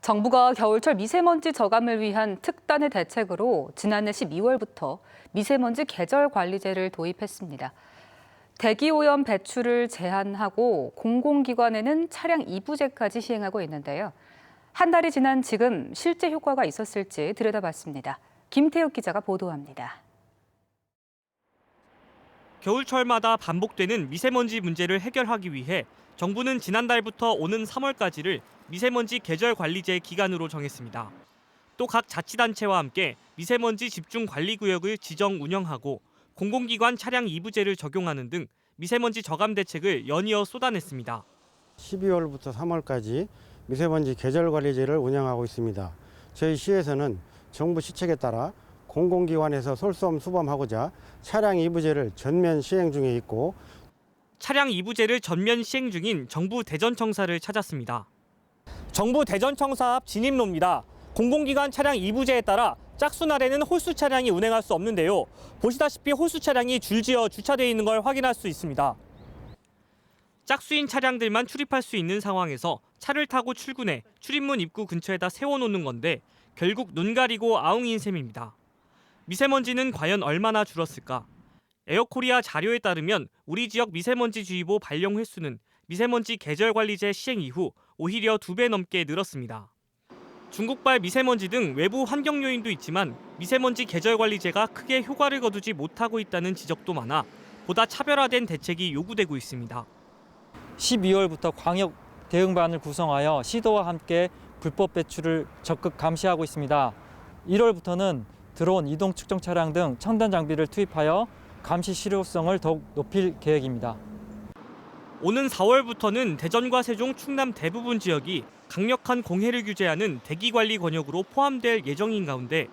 정부가 겨울철 미세먼지 저감을 위한 특단의 대책으로 지난해 12월부터 미세먼지 계절 관리제를 도입했습니다. 대기 오염 배출을 제한하고 공공기관에는 차량 이부제까지 시행하고 있는데요. 한 달이 지난 지금 실제 효과가 있었을지 들여다봤습니다. 김태욱 기자가 보도합니다. 겨울철마다 반복되는 미세먼지 문제를 해결하기 위해 정부는 지난달부터 오는 3월까지를 미세먼지 계절 관리제 기간으로 정했습니다. 또 각 자치단체와 함께 미세먼지 집중 관리 구역을 지정 운영하고 공공기관 차량 이부제를 적용하는 등 미세먼지 저감 대책을 연이어 쏟아냈습니다. 12월부터 3월까지 미세먼지 계절 관리제를 운영하고 있습니다. 저희 시에서는 정부 시책에 따라 공공기관에서 솔섬 수범하고자 차량 이부제를 전면 시행 중에 있고 차량 이부제를 전면 시행 중인 정부 대전청사를 찾았습니다. 정부 대전청사 앞 진입로입니다. 공공기관 차량 이부제에 따라 짝수날에는 홀수 차량이 운행할 수 없는데요. 보시다시피 홀수 차량이 줄지어 주차되어 있는 걸 확인할 수 있습니다. 짝수인 차량들만 출입할 수 있는 상황에서 차를 타고 출근해 출입문 입구 근처에다 세워놓는 건데 결국 눈 가리고 아웅인 셈입니다. 미세먼지는 과연 얼마나 줄었을까? 에어코리아 자료에 따르면 우리 지역 미세먼지 주의보 발령 횟수는 미세먼지 계절 관리제 시행 이후 오히려 두 배 넘게 늘었습니다. 중국발 미세먼지 등 외부 환경 요인도 있지만 미세먼지 계절 관리제가 크게 효과를 거두지 못하고 있다는 지적도 많아 보다 차별화된 대책이 요구되고 있습니다. 12월부터 광역 대응반을 구성하여 시도와 함께 불법 배출을 적극 감시하고 있습니다. 1월부터는 드론, 이동 측정 차량 등 첨단 장비를 투입하여 감시 실효성을 더욱 높일 계획입니다. 오는 4월부터는 대전과 세종, 충남 대부분 지역이 강력한 공해를 규제하는 대기관리 권역으로 포함될 예정인 가운데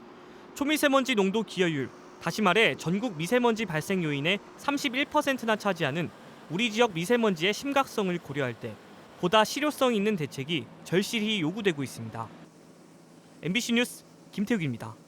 초미세먼지 농도 기여율, 다시 말해 전국 미세먼지 발생 요인의 31%나 차지하는 우리 지역 미세먼지의 심각성을 고려할 때 보다 실효성 있는 대책이 절실히 요구되고 있습니다. MBC 뉴스 김태욱입니다.